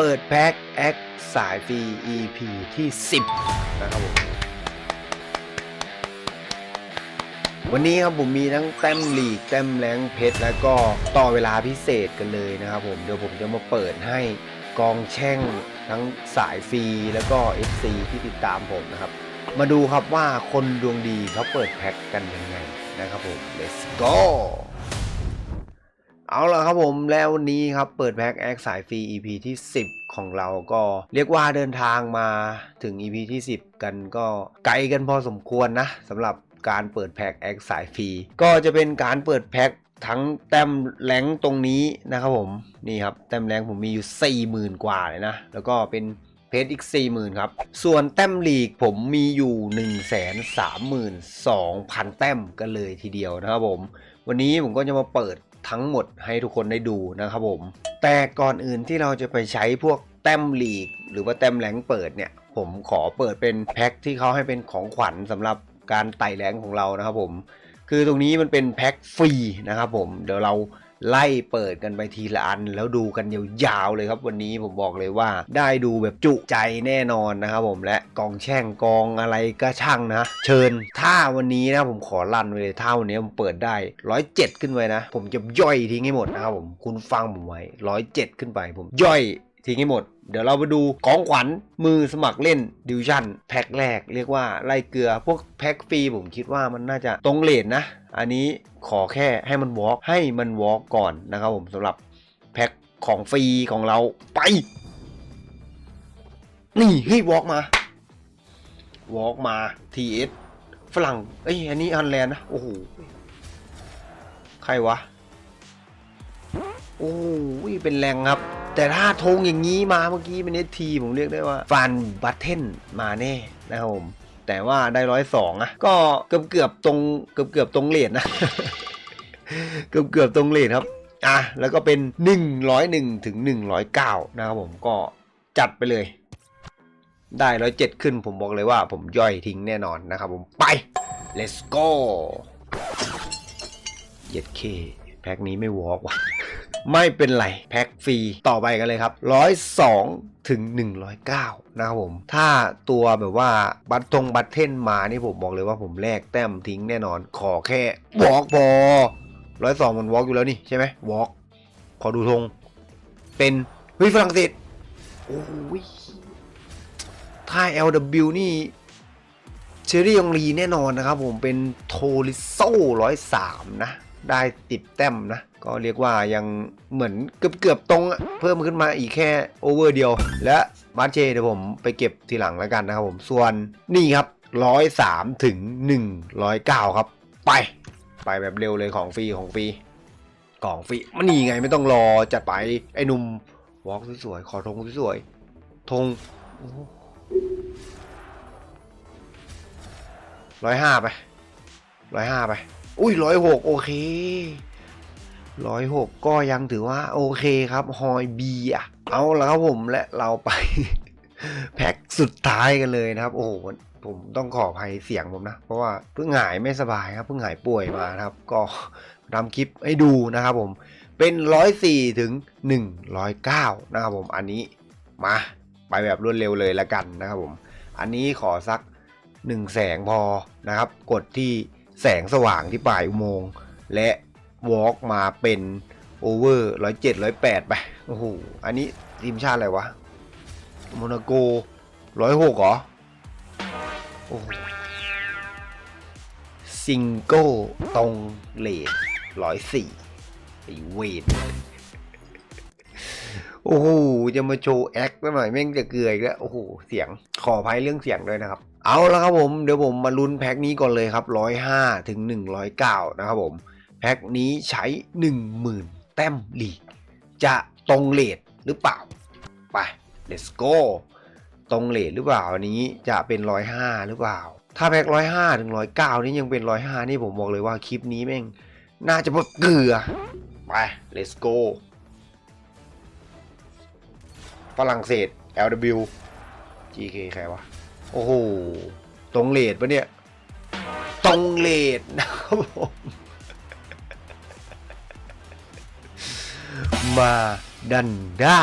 เปิดแพ็คแอคสายฟรี EP ที่ 10 นะครับผม วันนี้ครับผมมีทั้งแต้มลีกแต้มแรงเพชร แล้วก็ต่อเวลาพิเศษกันเลยนะครับผม เดี๋ยวผมจะมาเปิดให้กองแช่งทั้งสายฟรี แล้วก็ FC ที่ติดตามผมนะครับ มาดูครับว่าคนดวงดีเขาเปิดแพ็คกันยังไงนะครับผม let's go เอาละครับผมแล้ววันนี้ครับเปิดแพ็คแอคสายฟรี EP ที่ 10 ของเราก็เรียกว่าเดินทางมาถึง EP ที่ 10 กันก็ไกลกันพอสมควรนะสำหรับการเปิดแพ็คแอคสายฟรีก็จะเป็นการเปิดแพ็คทั้งแต้มแรงตรงนี้นะครับผมนี่ครับแต้มแรงผมมีอยู่ 40,000 กว่าเลยนะ แล้วก็เป็นเพชรอีก 40,000 ครับ ส่วนแต้มลีกผมมีอยู่ 132,000 แต้มกันเลยทีเดียวนะครับผม วันนี้ผมก็จะมาเปิด ทั้งหมดให้ทุกคนได้ดูนะครับผม แต่ก่อนอื่นที่เราจะไปใช้พวกแต้มลีก หรือว่าแต้มแหลงเปิดเนี่ย ผมขอเปิดเป็นแพ็คที่เขาให้เป็นของขวัญสำหรับการไต่แหลงของเรานะครับผม คือตรงนี้มันเป็นแพ็คฟรีนะครับผมเดี๋ยวเรา ไล่เปิดกันไปทีละอัน แล้วดูกันยาวๆเลยครับ วันนี้ผมบอกเลยว่า ได้ดูแบบจุใจแน่นอนนะครับผมและกองแช่งกองอะไรก็ช่างนะ เชิญถ้าวันนี้นะผมขอลั่นไว้เลยถ้าวันนี้ผมเปิดได้ร้อยเจ็ดขึ้นไปนะ ผมจะย่อยทิ้งให้หมดนะครับผมคุณฟังผมไว้ร้อยเจ็ดขึ้นไป ผมย่อยทิ้งให้หมด เดี๋ยวเราไปดูของขวัญมือสมัครเล่นดิวชั่นแพ็คแรก เรียกว่าไล่เกลือพวกแพ็คฟรีผมคิดว่ามันน่าจะตรงเลทนะ อันนี้ขอแค่ให้มันวอล์กให้มันวอล์กก่อนนะครับผมสำหรับแพ็คของฟรีของเราไป นี่เฮ้ยวอล์กมาวอล์กมา TS ฝรั่งเอ้ยอันนี้อันแลนนะโอ้โหใครวะ โอ้ยเป็นแรงครับ แต่ถ้าธงอย่างนี้มาเมื่อกี้เป็นเอทีผมเรียกได้ว่า ฟันบัตเทนมาแน่นะครับผม แต่ว่าได้ร้อยสองอะก็เกือบเกือบๆตรงเกือบเกือบๆตรงเลทนะเกือบเกือบๆตรงเลทครับอะแล้วก็เป็น 101ถึง109 นะครับผมก็จัดไปเลย ได้ร้อยเจ็ดขึ้นผมบอกเลยว่าผมย่อยทิ้งแน่นอนนะครับผมไป let's go เย็ดเคแพ็คนี้ไม่วอล์กว่ะ ไม่เป็นไร แพ็คฟรีต่อไปกันเลยครับ 102 ถึง 109 นะครับผม ถ้าตัวแบบว่าบัตรทงบัตรเทนมานี่ผมบอกเลยว่าผมแลกแต้มทิ้งแน่นอนขอแค่วอล์กพอร้อยสองมันวอล์กอยู่แล้วนี่ใช่ไหมวอล์กขอดูธงเป็นเฮ้ยฝรั่งเศสโอ้ยถ้า LW นี่เชอรี่ยองลีแน่นอนนะครับผมเป็นโทริโซ่ร้อยสามนะ ได้ติดแต้มนะ ก็เรียกว่ายังเหมือนเกือบเกือบๆตรงอะเพิ่มขึ้นมาอีกแค่โอเวอร์เดียว และมาร์เชเดี๋ยวผมไปเก็บทีหลังแล้วกันนะครับผมส่วนนี่ครับร้อยสามถึงหนึ่งร้อยเก้าครับ ไป ไปแบบเร็วเลยของฟรีของฟรีกล่องฟรีมันนี่ไงไม่ต้องรอจัดไปไอ้หนุ่มวอล์กสวยๆขอธงสวยๆธงร้อยห้าไปร้อยห้าไป อุ้ยร้อยหกโอเคร้อยหกก็ยังถือว่าโอเคครับฮอยบีอะเอาแล้วครับผมและเราไป แพ็คสุดท้ายกันเลยนะครับ โอ้โหผมต้องขออภัยเสียงผมนะ เพราะว่าเพิ่งหายไม่สบายครับเพิ่งหายป่วยมาครับ ก็ทำคลิปให้ดูนะครับผมเป็นร้อยสี่ถึงหนึ่งร้อยเก้านะครับผมอันนี้มา ไปแบบรวดเร็วเลยละกันนะครับผม อันนี้ขอสักหนึ่งแสงพอนะครับ กดที่ แสงสว่างที่ปลายอุโมงค์และวอล์กมาเป็นโอเวอร์ร้อยเจ็ดร้อยแปดไปโอ้โหอันนี้ทีมชาติอะไรวะโมนาโกร้อยหกเหรอโอ้โหซิงโก้ตรงเลทร้อยสี่ไอเวทโอ้โหจะมาโชว์แอคซะหน่อยแม่งจะเกลืออีกแล้วโอ้โหเสียงขออภัยเรื่องเสียงด้วยนะครับ เอาแล้วครับผมเดี๋ยวผมมาลุ้นแพ็คนี้ก่อนเลยครับ 105 ถึง 109 นะครับผมแพ็คนี้ใช้ 10,000 แต้มลีกจะตรงเลทหรือเปล่า ไป let's go ตรงเลทหรือเปล่าอันนี้จะเป็น 105 หรือเปล่า ถ้าแพ็ค 105 ถึง 109 นี่ยังเป็น 105 นี่ผมบอกเลยว่าคลิปนี้แม่ง น่าจะพอเกลือ ไป let's go ฝรั่งเศส LW GK ใครวะ โอ้โห ตรงเลดปะเนี่ย ตรงเลดนะครับผมมาดันด้า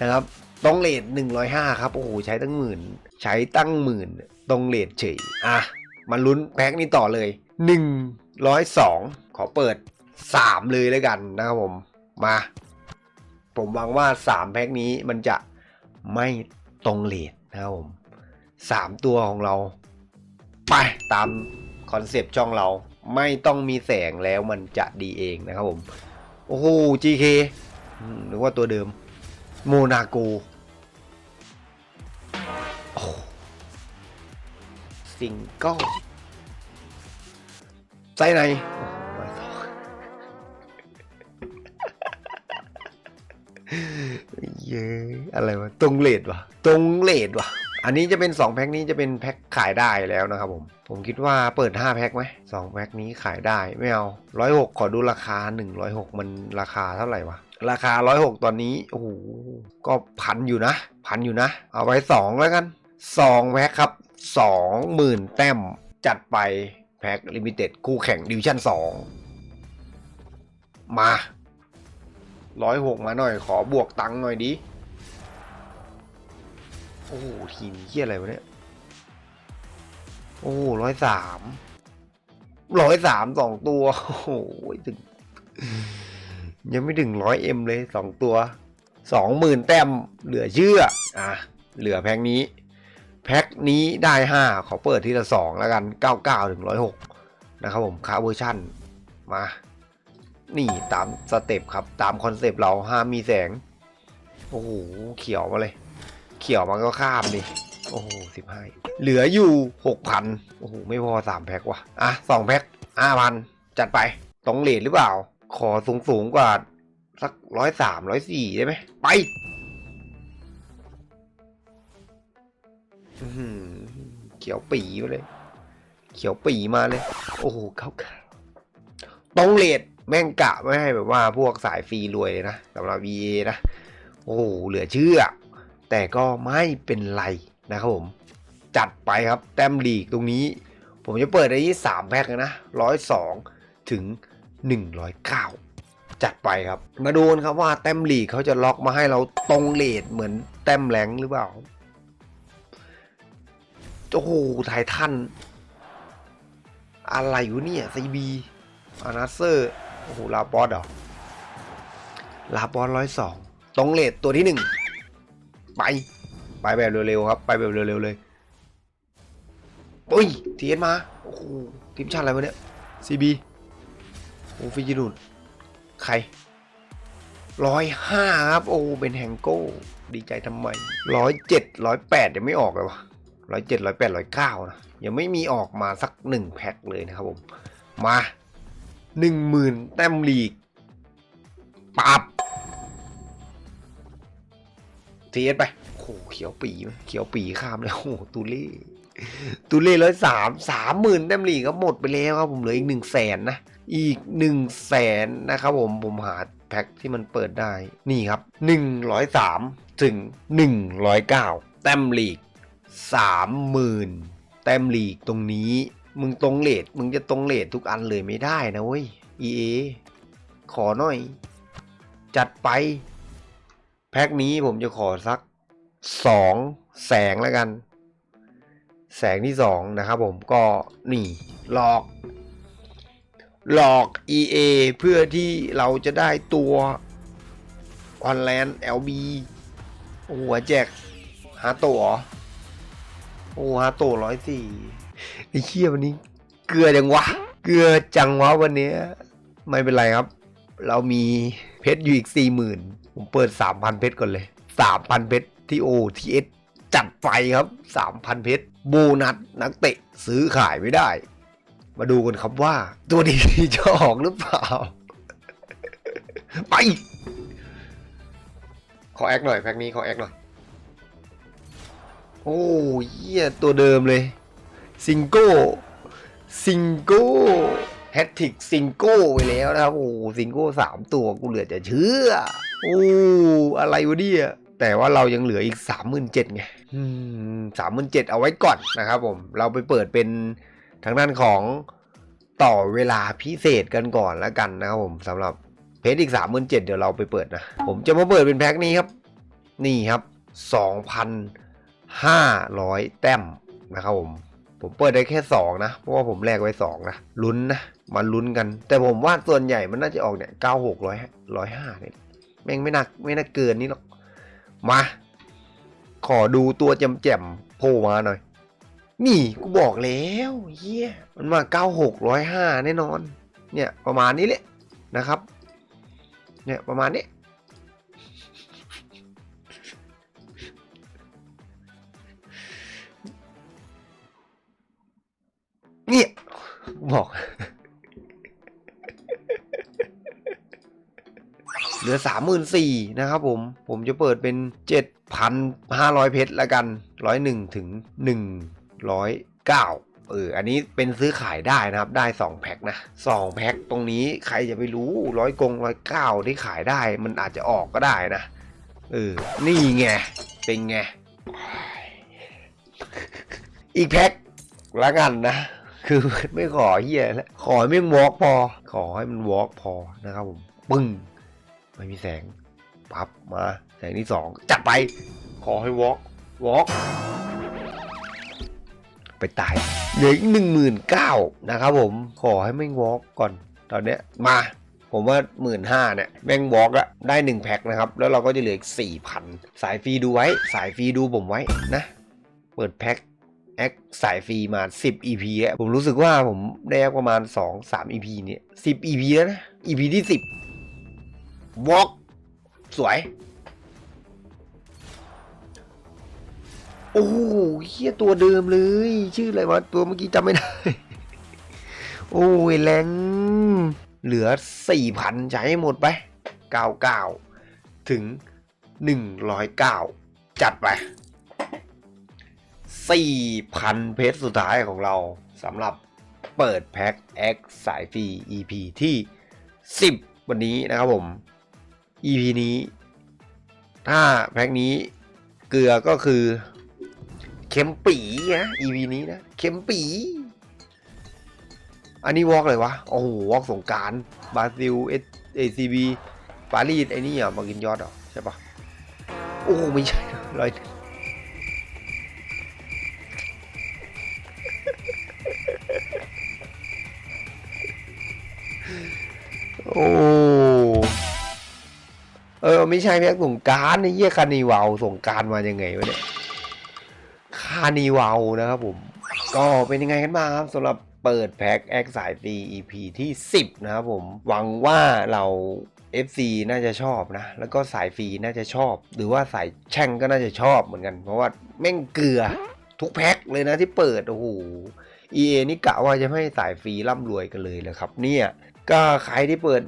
นะครับ ตรงเลทหนึ่งร้อยห้าครับ โอ้โห ใช้ตั้งหมื่น ใช้ตั้งหมื่น ตรงเลทเฉย อะ มาลุ้นแพ็คนี้ต่อเลยหนึ่งร้อยสองขอเปิดสามเลยแล้วกันนะครับผม มา ผมหวังว่าสามแพ็คนี้มันจะไม่ตรงเลทนะครับผม สามตัวของเรา ไปตามคอนเซปต์ช่องเราไม่ต้องมีแสงแล้วมันจะดีเองนะครับผม โอ้โห GK อืมหรือว่าตัวเดิม โมนาโกโอ้ซิงเกิลไส้ในโอ้โหร้อยสองเย้ยอะไรวะ ตรงเลดวะ ตรงเลดวะ อันนี้จะเป็น 2 แพ็คนี้จะเป็นแพ็คขายได้แล้วนะครับผม ผมคิดว่าเปิด 5 แพ็คไหมสองแพ็คนี้ขายได้ไม่เอา106ขอดูราคา 106 มันราคาเท่าไหร่วะ ราคา 106 ตอนนี้ โอ้โห ก็พันอยู่นะ พันอยู่นะ เอาไว้ 2 แล้วกัน 2 แพ็คครับ 20,000 แต้มจัดไปแพ็คลิมิเต็ดคู่แข่งดิวชั่น 2 มา 106 มาหน่อยขอบวกตังค์หน่อยดิ โอ้โหทีมเฮียอะไรวะเนี่ย โอ้ร้อยสามร้อยสามสองตัว โอ้โหถึง ยังไม่ถึงร้อยเอ็มเลยสองตัวสองหมื่นแต้มเหลือเชื่อ อะ เหลือแพ็คนี้ แพ็คนี้ได้ห้าขอเปิดทีละสองแล้วกันเก้าเก้าถึงร้อยหกนะครับผมคาเวอร์ชั่น มา นี่ตามสเต็ปครับ ตามคอนเซปต์เราห้ามมีแสง โอ้โห เขียวมาเลย ขียวมันก็ข้ามดิโอ้โหสิบห้าเหลืออยู่หกพันโอ้โห ไม่พอสามแพ็คว่ะ อะสองแพ็คห้าพันจัดไปตรงเลทหรือเปล่า ขอสูงสูงกว่า สักร้อยสามร้อยสี่ได้ไหม ไปเขียวปีมาเลย เขียวปีมาเลย โอ้โหเขากันตรงเลทแม่งกะไม่ให้แบบว่าพวกสายฟรีรวยเลยนะสำหรับ VA นะ โอ้โหเหลือเชื่อ แต่ก็ไม่เป็นไรนะครับผม จัดไปครับแต้มลีกตรงนี้ ผมจะเปิดได้ที่สามแพ็คนะร้อยสองถึงหนึ่งร้อยเก้าจัดไปครับ มาดูนครับว่าแต้มลีกเขาจะล็อกมาให้เราตรงเลทเหมือนแต้มแรงหรือเปล่าโอ้โหไททันอะไรอยู่เนี่ยซีบีอานาเซอร์โอ้โหลาบอสเหรอลาบอสร้อยสองตรงเลทตัวที่หนึ่ง ไป ไปแบบเร็วๆครับ ไปแบบเร็วๆเลยอุ้ยทีเอสมา โอ้โห ทีมชาติอะไรวะเนี่ยซีบีโอ้ฟิจินุนใครร้อยห้าครับ โอ้ เป็นแฮงโก้ ดีใจทำไมร้อยเจ็ดร้อยแปดยังไม่ออกเลยวะร้อยเจ็ดร้อยแปดร้อยเก้านะ ยังไม่มีออกมาสักหนึ่งแพ็คเลยนะครับผม มาหนึ่งหมื่นแต้มลีกปับ ทีเอสไป โอ้โหเขียวปีเขียวปีข้ามเลยโอ้โหตูเล่ตูเล่ร้อยสามสามหมื่นแต้มลีก็หมดไปแล้วครับผมเหลืออีกหนึ่งแสนนะ อีกหนึ่งแสนนะครับผมผมหาแพ็คที่มันเปิดได้นี่ครับหนึ่งร้อยสามถึงหนึ่งร้อยเก้าแต้มลีกสามหมื่นแต้มลีกตรงนี้ มึงตรงเลทมึงจะตรงเลททุกอันเลยไม่ได้นะเว้ย EA ขอหน่อย จัดไป พ็คนี้ผมจะขอสักสองแสงแล้วกัน แสงที่สองนะครับผมก็นี่หลอก หลอก EA เพื่อที่เราจะได้ตัวคอนแลน LB โอ้โหแจกฮาตะเหรอโอ้ฮาโตร้อยสี่ไอ้เชี่ยวันนี้ เกลือจังวะ เกลือจังวะวันนี้ ไม่เป็นไรครับ เรามีเพชรอยู่อีกสี่หมื่น ผมเปิดสามพันเพชรก่อนเลยสามพันเพชรที่โอทีเอสจัดไฟครับสามพันเพชรโบนัสนักเตะซื้อขายไม่ได้ มาดูกันครับว่า ตัวดีจะออกหรือเปล่า ไป ขอแอคหน่อยแพ็คนี้ขอแอคหน่อย โอ้เยี่ยตัวเดิมเลย ซิงโก้ซิงโก้ แฮตติกซิงโก้ไปแล้วนะครับ โอ้ซิงโก้สามตัวกูเหลือจะเชื่อ โอ้ อะไรวะเนี่ยแต่ว่าเรายังเหลืออีกสามหมื่นเจ็ดไงสามหมื่นเจ็ดเอาไว้ก่อนนะครับผม เราไปเปิดเป็นทางด้านของต่อเวลาพิเศษกันก่อนแล้วกันนะครับผมสำหรับเพจอีกสามหมื่นเจ็ดเดี๋ยวเราไปเปิดนะ ผมจะมาเปิดเป็นแพ็คนี้ครับ นี่ครับ 2,500 แต้มนะครับผม ผมเปิดได้แค่2นะ เพราะว่าผมแลกไว้2นะลุ้นนะมาลุ้นกัน แต่ผมว่าส่วนใหญ่มันน่าจะออกเนี่ย9600 105เนี่ยแม่งไม่น่าไม่น่าเกินนี้หรอก มา ขอดูตัวแจ่มๆโผล่มาหน่อย นี่กูบอกแล้วเฮียมันมา9605แน่นอน เนี่ยประมาณนี้แหละนะครับ เนี่ยประมาณนี้ บอก เหลือสามหมื่นสี่นะครับผม ผมจะเปิดเป็นเจ็ดพันห้าร้อยเพชรละกันร้อยหนึ่งถึงหนึ่งร้อยเก้าเออ อันนี้เป็นซื้อขายได้นะครับ ได้สองแพ็คนะสองแพ็คตรงนี้ใครจะไปรู้ร้อยกงร้อยเก้าที่ขายได้ มันอาจจะออกก็ได้นะ เออ นี่ไง เป็นไง อีกแพ็คละกันนะ คือไม่ขอเฮียแล้วขอให้ไม่วอล์กพอ ขอให้มันวอล์กพอนะครับผม ปึ้ง ไม่มีแสง ปั๊บมา แสงที่สองจัดไป ขอให้วอล์กวอล์กไปตาย เหลืออีกหนึ่งหมื่นเก้านะครับผม ขอให้ไม่วอล์กก่อน ตอนเนี้ยมาผมว่าหมื่นห้าเนี่ยแม่งวอล์กอะได้หนึ่งแพ็คนะครับ แล้วเราก็จะเหลืออีกสี่พันสายฟรีดูไว้ สายฟรีดูผมไว้นะ เปิดแพ็ค แอคสายฟรีมา 10 EP อะผมรู้สึกว่าผมได้แอคประมาณ 2 3 EP เนี่ย10 EP แล้วนะ EP ที่ 10 Walk สวย โอ้เฮียตัวเดิมเลย ชื่ออะไรวะ ตัวเมื่อกี้จำไม่ได้ โอ้ยแรงเหลือ 4,000ใช้ให้หมดไป 99 ถึง 109 จัดไป 4,000 เพชรสุดท้ายของเราสำหรับเปิดแพ็ค X สายฟรี EP ที่ 10 วันนี้นะครับผม EP นี้ ถ้าแพ็คนี้เกลือก็คือเข็มปีนะ EP นี้นะ เข็มปี อันนี้วอล์กเลยวะ โอ้โหวอล์กสงการบราซิลเอเอซีบีปารีสไอ้นี่อะมากินยอดเหรอใช่ปะโอ้ไม่ใช่ร้อย โอ้เออไม่ใช่แพ็กส่งการในเยี่ยคานิวาวสงกรารมายังไงวะเนี่ยคานิวาวนะครับผม ก็เป็นยังไงกันบ้างครับสำหรับเปิดแพ็กแอคสายฟรี EP ที่ 10 นะครับผม หวังว่าเรา FC น่าจะชอบนะ แล้วก็สายฟรีน่าจะชอบ หรือว่าสายแช่งก็น่าจะชอบเหมือนกัน เพราะว่าแม่งเกลือทุกแพ็คเลยนะที่เปิด โอ้โห EA นี่กะว่าจะให้สายฟรีร่ำรวยกันเลยเลยครับ เนี่ย ก็ใครที่เปิด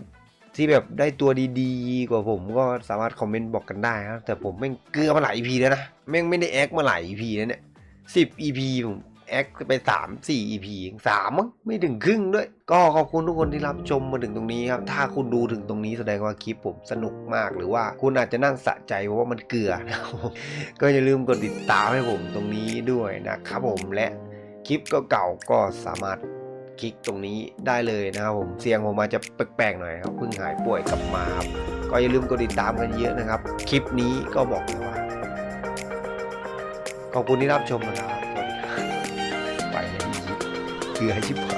ที่แบบได้ตัวดีๆ กว่าผมก็สามารถคอมเมนต์บอกกันได้ครับแต่ผมแม่งเกลือมาหลาย EP แล้วนะแม่งไม่ได้แอคมาหลาย EP แล้วเนี่ยสิบ EP ผมแอคไปสามสี่ EP เองสามมั้งไม่ถึงครึ่งด้วย ก็ขอบคุณทุกคนที่รับชมมาถึงตรงนี้ครับ ถ้าคุณดูถึงตรงนี้แสดงว่าคลิปผมสนุกมาก หรือว่าคุณอาจจะนั่งสะใจเพราะว่ามันเกลือนะผมก็อย่าลืมกดติดตามให้ผมตรงนี้ด้วยนะครับผมและคลิปเก่าๆก็สามารถ คลิกตรงนี้ได้เลยนะครับผมเสียงผมอาจจะแปลกๆหน่อยครับเพิ่งหายป่วยกลับมาครับก็อย่าลืมกดติดตามกันเยอะนะครับ คลิปนี้ก็บอกเลยว่าขอบคุณที่รับชมนะครับสวัสดีครับไปเลยคือให้ชิบหาย